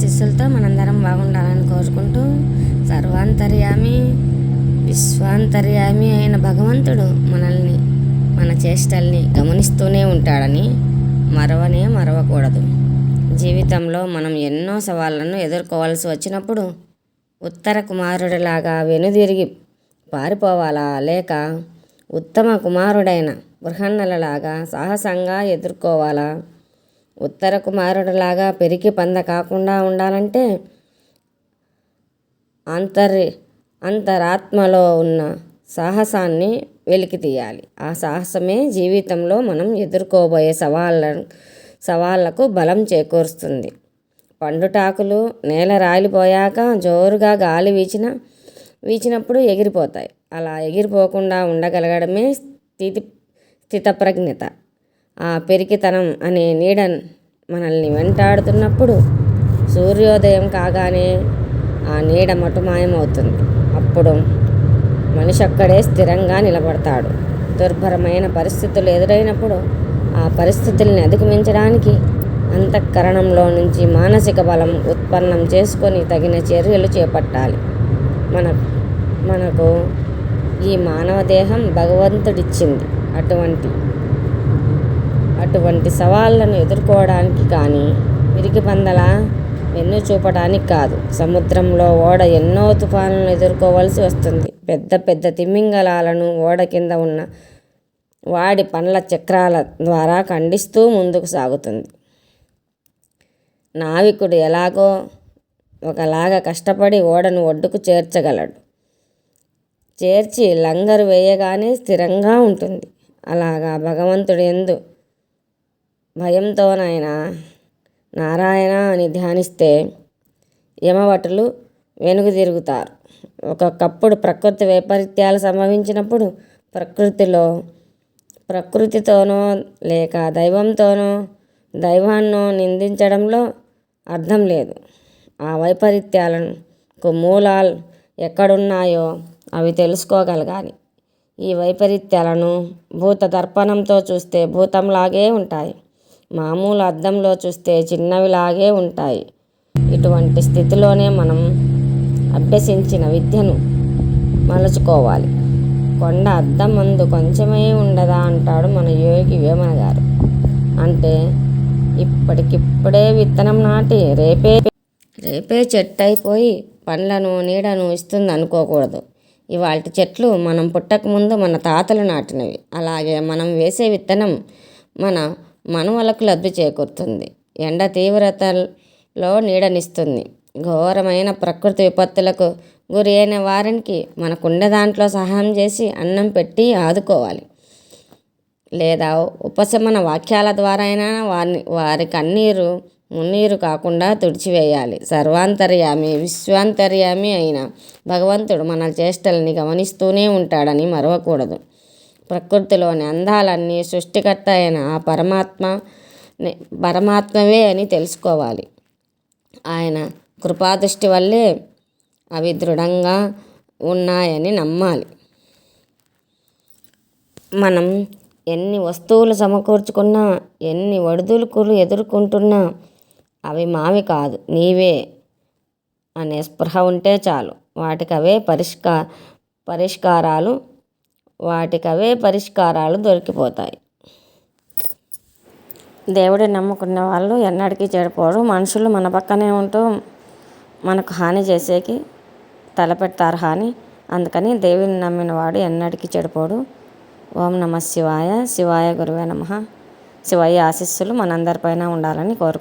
ఆశీస్సులతో మనందరం బాగుండాలని కోరుకుంటూ సర్వాంతర్యామి విశ్వాంతర్యామి అయిన భగవంతుడు మనల్ని మన చేష్టల్ని గమనిస్తూనే ఉంటాడని మరవనే మరవకూడదు. జీవితంలో మనం ఎన్నో సవాళ్ళను ఎదుర్కోవాల్సి వచ్చినప్పుడు ఉత్తర కుమారుడిలాగా వెనుదిరిగి పారిపోవాలా? లేక ఉత్తమ కుమారుడైన బృహన్నలలాగా సాహసంగా ఎదుర్కోవాలా? ఉత్తర కుమారుడిలాగా పెరిగి పంద కాకుండా ఉండాలంటే అంతరి అంతరాత్మలో ఉన్న సాహసాన్ని వెలికి తీయాలి. ఆ సాహసమే జీవితంలో మనం ఎదుర్కోబోయే సవాళ్ళ సవాళ్ళకు బలం చేకూరుస్తుంది. పండుటాకులు నేల రాలిపోయాక జోరుగా గాలి వీచిన వీచినప్పుడు ఎగిరిపోతాయి. అలా ఎగిరిపోకుండా ఉండగలగడమే స్థితి స్థితప్రజ్ఞత. ఆ పెరికితనం అనే నీడ మనల్ని వెంటాడుతున్నప్పుడు సూర్యోదయం కాగానే ఆ నీడ మటుమాయమవుతుంది అప్పుడు మనిషి అక్కడే స్థిరంగా నిలబడతాడు. దుర్భరమైన పరిస్థితులు ఎదురైనప్పుడు ఆ పరిస్థితుల్ని అధిగమించడానికి అంతఃకరణంలో నుంచి మానసిక బలం ఉత్పన్నం చేసుకొని తగిన చర్యలు చేపట్టాలి. మన మనకు ఈ మానవ దేహం భగవంతుడిచ్చింది. అటువంటి అటువంటి సవాళ్ళను ఎదుర్కోవడానికి కానీ పిరికి పందల వెన్ను చూపడానికి కాదు. సముద్రంలో ఓడ ఎన్నో తుఫానులను ఎదుర్కోవాల్సి వస్తుంది. పెద్ద పెద్ద తిమింగలాలను ఓడ కింద ఉన్న వాడి పండ్ల చక్రాల ద్వారా ఖండిస్తూ ముందుకు సాగుతుంది. నావికుడు ఎలాగో ఒకలాగా కష్టపడి ఓడను ఒడ్డుకు చేర్చగలడు. చేర్చి లంగరు వేయగానే స్థిరంగా ఉంటుంది. అలాగా భగవంతుడు ఎందు భయంతోనైనా నారాయణ అని ధ్యానిస్తే యమవటులు వెనుగు తిరుగుతారు. ఒక్కొక్కప్పుడు ప్రకృతి వైపరీత్యాలు సంభవించినప్పుడు ప్రకృతిలో ప్రకృతితోనో లేక దైవంతోనో దైవాన్నో నిందించడంలో అర్థం లేదు. ఆ వైపరీత్యాలకు మూలాలు ఎక్కడున్నాయో అవి తెలుసుకోగలగాలి. ఈ వైపరీత్యాలను భూత దర్పణంతో చూస్తే భూతంలాగే ఉంటాయి. మామూలు అద్దంలో చూస్తే చిన్నవిలాగే ఉంటాయి. ఇటువంటి స్థితిలోనే మనం అభ్యసించిన విద్యను మలుచుకోవాలి. కొండ అద్దం మందు కొంచెమే ఉండదా అంటాడు మన యోగి వేమన గారు. అంటే ఇప్పటికిప్పుడే విత్తనం నాటి రేపే రేపే చెట్టు అయిపోయి పండ్లను నీడను ఇస్తుంది అనుకోకూడదు ఇవాళ చెట్లు మనం పుట్టకముందు మన తాతలు నాటినవి. అలాగే మనం వేసే విత్తనం మన మనవలకు లబ్ధి చేకూరుతుంది. ఎండ తీవ్రతలో నీడనిస్తుంది. ఘోరమైన ప్రకృతి విపత్తులకు గురి అయిన వారికి మనకుండే దాంట్లో సహాయం చేసి అన్నం పెట్టి ఆదుకోవాలి. లేదా ఉపశమన వాక్యాల ద్వారా అయినా వారిని వారి కన్నీరు మున్నీరు కాకుండా తుడిచివేయాలి. సర్వాంతర్యామి విశ్వాంతర్యామి అయిన భగవంతుడు మన చేష్టల్ని గమనిస్తూనే ఉంటాడని మరవకూడదు. ప్రకృతిలోని అందాలన్నీ సృష్టికర్త అయిన ఆ పరమాత్మ పరమాత్మవే అని తెలుసుకోవాలి. ఆయన కృపాదృష్టి వల్లే అవి దృఢంగా ఉన్నాయని నమ్మాలి. మనం ఎన్ని వస్తువులు సమకూర్చుకున్నా ఎన్ని ఒడిదులుకులు ఎదుర్కొంటున్నా అవి మావి కాదు నీవే అనే స్పృహ ఉంటే చాలు. వాటికి అవే పరిష్కా పరిష్కారాలు వాటికవే పరిష్కారాలు దొరికిపోతాయి. దేవుడిని నమ్ముకున్న వాళ్ళు ఎన్నటికీ చెడిపోరు. మనుషులు మన పక్కనే ఉంటూ మనకు హాని చేసేకి తలపెడతారు హాని. అందుకని దేవుని నమ్మిన వాడు ఎన్నటికీ చెడిపోడు. ఓం నమ శివాయ. శివాయ గురువే నమ. శివయ్య ఆశీస్సులు మనందరిపైన ఉండాలని కోరుకో